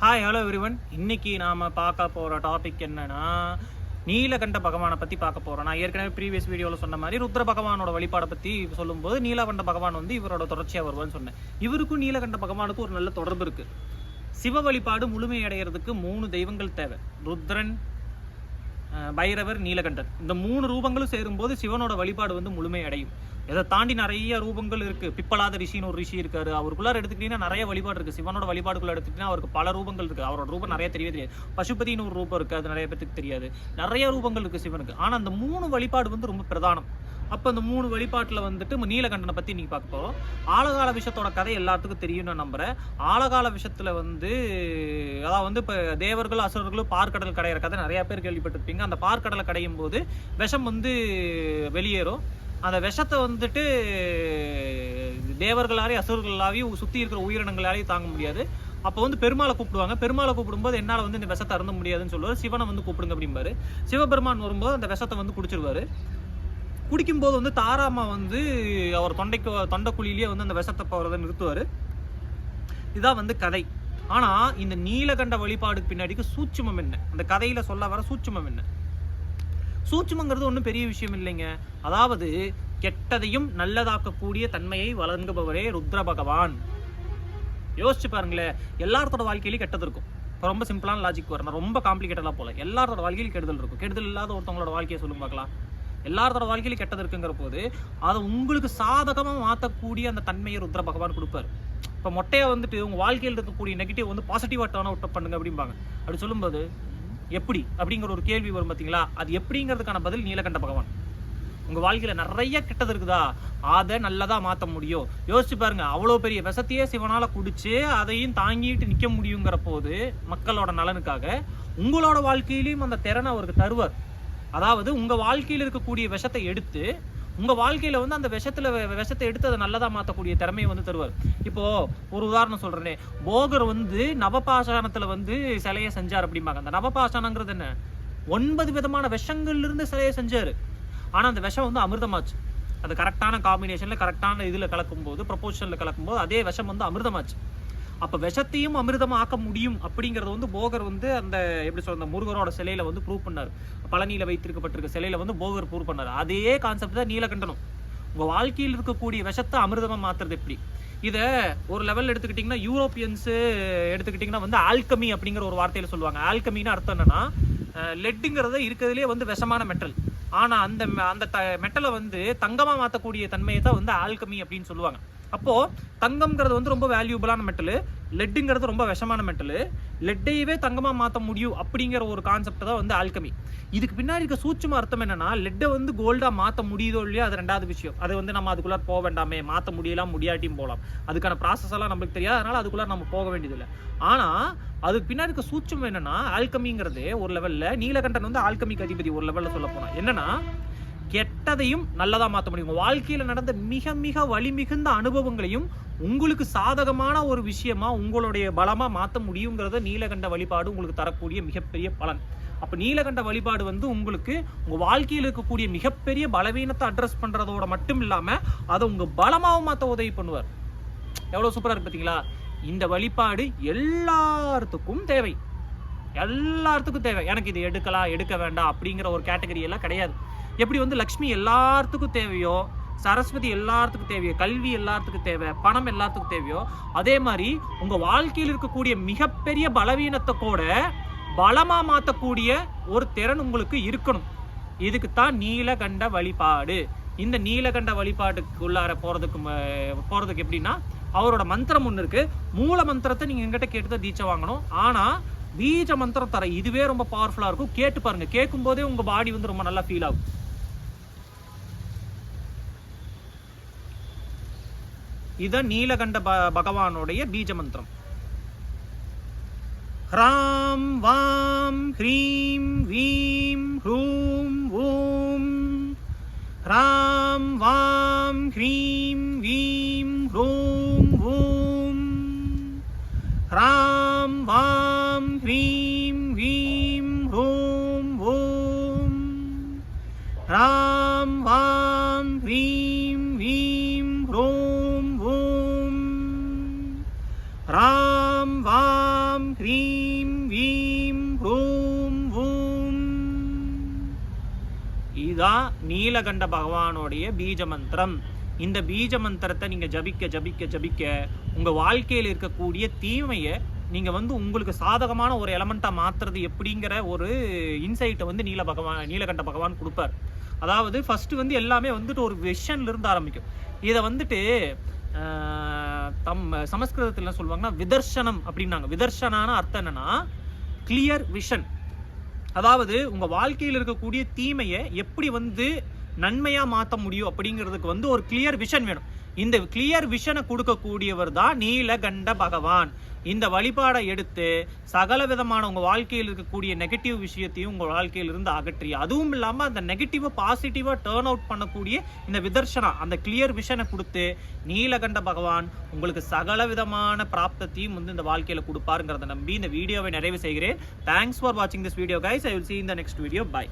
Hi hello everyone இன்னைக்கு நாம பார்க்க போற டாபிக் என்னன்னா நீலகண்ட பகவானை பத்தி பார்க்க போறோம். நான் ஏற்கனவே ப்ரீவியஸ் வீடியோவில் சொன்ன மாதிரி ருத்ர பகவானோட வழிபாடை பத்தி சொல்லும்போது நீலகண்ட பகவான் வந்து இவரோட தொடர்ச்சியாக வருவான்னு சொன்னேன். இவருக்கும் நீலகண்ட பகவானுக்கும் ஒரு நல்ல தொடர்பு இருக்கு. சிவ வழிபாடு முழுமையடைகிறதுக்கு மூணு தெய்வங்கள் தேவை. ருத்ரன் பைரவர் நீலகண்டன். இந்த மூணு ரூபங்களும் சேரும்போது சிவனோட வழிபாடு வந்து முழுமை அடையும் இதை தாண்டி நிறைய ரூபங்கள் இருக்கு. பிப்பலாத ரிஷின்னு ஒரு ரிஷி இருக்காரு. அவருக்குள்ளார எடுத்துக்கிட்டீங்கன்னா நிறைய வழிபாடு இருக்கு. சிவனோட வழிபாடுக்குள்ள எடுத்துக்கிட்டீங்கன்னா அவருக்கு பல ரூபங்கள் இருக்கு. அவரோட ரூபம் நிறைய தெரியவே தெரியாது. பசுபதினு ஒரு ரூபம் இருக்கு. அது நிறைய பேத்துக்கு தெரியாது. நிறைய ரூபங்கள் இருக்கு சிவனுக்கு. ஆனா அந்த மூணு வழிபாடு வந்து ரொம்ப பிரதானம். அப்போ இந்த மூணு வழிபாட்டில் வந்துட்டு நம்ம நீலகண்டனை பற்றி நீங்கள் பார்க்க போகிறோம் ஆழகால விஷத்தோட கதை எல்லாத்துக்கும் தெரியும் நான் ஆழகால விஷத்தில் வந்து அதாவது வந்து இப்போ தேவர்கள் அசுரர்களும் பார்க்கடல் கடையிற கதை நிறையா பேர் கேள்விப்பட்டிருப்பீங்க. அந்த பார்க்கடலை கடையும் போது விஷம் வந்து வெளியேறும். அந்த விஷத்தை வந்துட்டு தேவர்களாலேயும் அசுரர்களாலையும் சுற்றி இருக்கிற உயிரினங்களாலையும் தாங்க முடியாது. அப்போ வந்து பெருமாளை கூப்பிடுவாங்க. பெருமாளை கூப்பிடும்போது என்னால் வந்து இந்த விஷத்தை அருந்த முடியாதுன்னு சொல்லுவார். சிவனை வந்து கூப்பிடுங்க அப்படிம்பாரு. சிவபெருமான் வரும்போது அந்த விஷத்தை வந்து குடிச்சிருவாரு. குடிக்கும்போது வந்து தாராமா வந்து அவர் தொண்டைக்கு தொண்டைக்குழியிலேயே வந்து அந்த விஷத்தை போகிறத நிறுத்துவார். இதான் வந்து கதை. ஆனால் இந்த நீலகண்ட வழிபாடுக்கு பின்னாடிக்கு சூட்சுமம் என்ன? அந்த கதையில் சொல்ல வர சூட்சுமம் என்ன? சூட்சுமங்கிறது ஒன்றும் பெரிய விஷயம் இல்லைங்க. அதாவது கெட்டதையும் நல்லதாக்கக்கூடிய தன்மையை வழங்குபவரே ருத்ர பகவான். யோசிச்சு பாருங்களேன் எல்லாத்தோட வாழ்க்கையிலையும் கெட்டது இருக்கும். இப்போ ரொம்ப சிம்பிளான லாஜிக் வரணும் ரொம்ப காம்ப்ளிகேட்டடாக போல. எல்லாரோட வாழ்க்கையிலும் கெடுதல் இருக்கும். கெடுதல் இல்லாத ஒருத்தவங்களோட வாழ்க்கையை சொல்லும் பார்க்கலாம். எல்லாரோட வாழ்க்கையிலும் கெட்டது இருக்குங்கிற போது அதை உங்களுக்கு சாதகமாக மாற்றக்கூடிய அந்த தன்மையை ருத்ர பகவான் கொடுப்பாரு. இப்போ மொட்டையை வந்துட்டு உங்கள் வாழ்க்கையில் இருக்கக்கூடிய நெகட்டிவ் வந்து பாசிட்டிவாக டேர்ன் அவுட் பண்ணுங்க அப்படிம்பாங்க. அப்படி சொல்லும்போது எப்படி? அப்படிங்கிற ஒரு கேள்வி வரும் பார்த்தீங்களா அது எப்படிங்கிறதுக்கான பதில் நீலகண்ட பகவான். உங்க வாழ்க்கையில நிறைய கெட்டது இருக்குதா? அதை நல்லதா மாற்ற முடியும். யோசிச்சு பாருங்க அவ்வளோ பெரிய விஷத்தையே சிவனால குடிச்சு அதையும் தாங்கிட்டு நிக்க முடியுங்கிற போது மக்களோட நலனுக்காக உங்களோட வாழ்க்கையிலையும் அந்த திறனை அவருக்கு தருவார். அதாவது உங்கள் வாழ்க்கையில் இருக்கக்கூடிய விஷத்தை எடுத்து உங்கள் வாழ்க்கையில் வந்து அந்த விஷத்தில் விஷத்தை எடுத்து அதை நல்லதாக மாற்றக்கூடிய திறமையை வந்து தருவார். இப்போது ஒரு உதாரணம் சொல்கிறேனே போகர் வந்து நவபாஷாணத்தில் வந்து சிலையை செஞ்சார் அப்படிம்பாங்க. அந்த நவபாஷாணங்கிறது என்ன? ஒன்பது விதமான விஷங்கள்லேருந்து சிலையை செஞ்சார். ஆனால் அந்த விஷம் வந்து அமிர்தமாச்சு. அது கரெக்டான காம்பினேஷனில் கரெக்டான இதில் கலக்கும்போது ப்ரொபோஷனில் கலக்கும்போது அதே விஷம் வந்து அமிர்தமாச்சு. அப்போ விஷத்தையும் அமிர்தமாக ஆக்க முடியும் அப்படிங்கிறத வந்து போகர் வந்து அந்த எப்படி சொல்ற அந்த முருகரோட சிலையில வந்து ப்ரூவ் பண்ணார். பழனியில வைத்திருக்கப்பட்டிருக்க சிலையில வந்து போகர் ப்ரூவ் பண்ணார். அதே கான்செப்ட் தான் நீலகண்டனம். உங்க வாழ்க்கையில் இருக்கக்கூடிய விஷத்தை அமிர்தமா மாத்துறது எப்படி? இதை ஒரு லெவல் எடுத்துக்கிட்டிங்கன்னா யூரோப்பியன்ஸு எடுத்துக்கிட்டிங்கன்னா வந்து ஆல்கமி அப்படிங்கிற ஒரு வார்த்தையில் சொல்லுவாங்க. ஆல்கமின்னு அர்த்தம் என்னன்னா லெட்டுங்கிறது இருக்கிறதுலே வந்து விஷமான மெட்டல் ஆனால் அந்த ம- அந்த மெட்டலை வந்து தங்கமாக மாற்றக்கூடிய தன்மையை தான் வந்து ஆல்கமி அப்படின்னு சொல்லுவாங்க. அப்போது தங்கம்ங்கிறது வந்து ரொம்ப வேல்யூபிளான மெட்டலு லெட்டுங்கிறது ரொம்ப விஷமான மெட்டலு லெட்டையவே தங்கமாக மாற்ற முடியும் அப்படிங்கிற ஒரு கான்செப்ட் தான் வந்து ஆல்கமி இதுக்கு பின்னாடி இருக்க சூட்சும அர்த்தம் என்னென்னா லெட்டை வந்து கோல்டாக மாற்ற முடியுதோ இல்லையோ அது ரெண்டாவது விஷயம். அது வந்து நம்ம அதுக்குள்ளே போக வேண்டாமே மாற்ற முடியலாம் முடியாட்டியும் போகலாம் அதுக்கான ப்ராசஸ் எல்லாம் நம்மளுக்கு தெரியாது அதனால் அதுக்குள்ள நம்ம போக வேண்டியதில்லை. ஆனால் அதுக்கு பின்னாடி இருக்க சூட்சம் என்னென்னா ஆல்கமிங்கிறது ஒரு லெவலில் நீலகண்டன் வந்து ஆல்கமிக்கு அதிபதி ஒரு லெவலில் சொல்ல போனால் என்னென்னா கெட்டதையும் நல்லதாக மாற்ற முடியும். உங்கள் வாழ்க்கையில் நடந்த மிக மிக வலிமிகுந்த அனுபவங்களையும் உங்களுக்கு சாதகமான ஒரு விஷயமா உங்களுடைய பலமா மாற்ற முடியுங்கிறத நீலகண்ட வழிபாடு உங்களுக்கு தரக்கூடிய மிகப்பெரிய பலன். அப்போ நீலகண்ட வழிபாடு வந்து உங்களுக்கு உங்கள் வாழ்க்கையில் இருக்கக்கூடிய மிகப்பெரிய பலவீனத்தை அட்ரஸ் பண்ணுறதோட மட்டும் இல்லாமல் அதை உங்கள் பலமாகவும் மாற்ற உதவி பண்ணுவார். எவ்வளவு சூப்பரா இருக்கு பார்த்தீங்களா இந்த வழிபாடு எல்லாத்துக்கும் தேவை. எல்லாத்துக்கும் தேவை. எனக்கு இது எடுக்கலாம் எடுக்க வேண்டாம் அப்படிங்கிற ஒரு கேட்டகரி எல்லாம் கிடையாது. எப்படி வந்து லக்ஷ்மி எல்லாத்துக்கும் தேவையோ சரஸ்வதி எல்லாத்துக்கும் தேவையோ கல்வி எல்லாத்துக்கும் தேவை பணம் எல்லாத்துக்கும் தேவையோ அதே மாதிரி உங்க வாழ்க்கையில் இருக்கக்கூடிய மிகப்பெரிய பலவீனத்தை கூட பலமா மாற்றக்கூடிய ஒரு திறன் உங்களுக்கு இருக்கணும். இதுக்கு தான் நீலகண்ட வழிபாடு. இந்த நீலகண்ட வழிபாட்டுக்கு உள்ளார போறதுக்கு போறதுக்கு எப்படின்னா அவரோட மந்திரம் ஒன்று இருக்கு. மூல மந்திரத்தை நீங்க எங்கிட்ட கேட்டு தான் தீட்சை வாங்கணும். ஆனா பீஜ மந்திரம் தர இதுவே ரொம்ப பவர்ஃபுல்லா இருக்கும். கேட்டு பாருங்க. கேட்கும் போதே உங்க பாடி வந்து ரொம்ப நல்லா ஃபீல் ஆகும். இதுதான் நீலகண்ட பகவானுடைய பீஜ மந்திரம் ஹ்ராம் வாம் ஹ்ரீம் வீம் ஹ்ரூம் ஓம் ஹ்ராம் வாம் ஹ்ரீம் வீம் ஹ்ரூம் ஓம் ஹ்ராம் வாம் ஹ்ரீம் வீம் ஹ்ரூம் ஓம் ஹ்ராம் வாம் ஹ்ரீம் ராம் வாம் ஹ்ரீம் வீம் ஹூம் வூம் இதுதான் நீலகண்ட பகவானுடைய பீஜ மந்திரம் இந்த பீஜ மந்திரத்தை நீங்கள் ஜபிக்க ஜபிக்க ஜபிக்க உங்கள் வாழ்க்கையில் இருக்கக்கூடிய தீமையை நீங்கள் வந்து உங்களுக்கு சாதகமான ஒரு எலமெண்ட்டாக மாற்றுறது எப்படிங்கிற ஒரு இன்சைட்டை வந்து நீல பகவான் நீலகண்ட பகவான் கொடுப்பார். அதாவது ஃபஸ்ட்டு வந்து எல்லாமே வந்துட்டு ஒரு விஷன்லேருந்து ஆரம்பிக்கும். இதை வந்துட்டு தம் சமஸ்கிருதத்தில் என்ன சொல்லுவாங்கன்னா விதர்சனம் அப்படின்னாங்க. விதர்சனான அர்த்தம் என்னன்னா கிளியர் விஷன் அதாவது உங்க வாழ்க்கையில் இருக்கக்கூடிய தீமையை எப்படி வந்து நன்மையா மாத்த முடியும் அப்படிங்கிறதுக்கு வந்து ஒரு கிளியர் விஷன் வேணும். இந்த கிளியர் விஷனை கொடுக்கக்கூடியவர் தான் நீலகண்ட பகவான். இந்த வழிபாடை எடுத்து சகல விதமான உங்கள் வாழ்க்கையில் இருக்கக்கூடிய நெகட்டிவ் விஷயத்தையும் உங்கள் வாழ்க்கையிலிருந்து அகற்றி அதுவும் இல்லாமல் அந்த நெகட்டிவை பாசிட்டிவாக டேர்ன் அவுட் பண்ணக்கூடிய இந்த விதர்சனா அந்த கிளியர் விஷனை கொடுத்து நீலகண்ட பகவான் உங்களுக்கு சகல விதமான பிராப்தத்தையும் வந்து இந்த வாழ்க்கையில் கொடுப்பாருங்கிறத நம்பி இந்த வீடியோவை நிறைவு செய்கிறேன். தேங்க்ஸ் ஃபார் வாட்சிங் this video guys I will see இந்த நெக்ஸ்ட் வீடியோ பாய்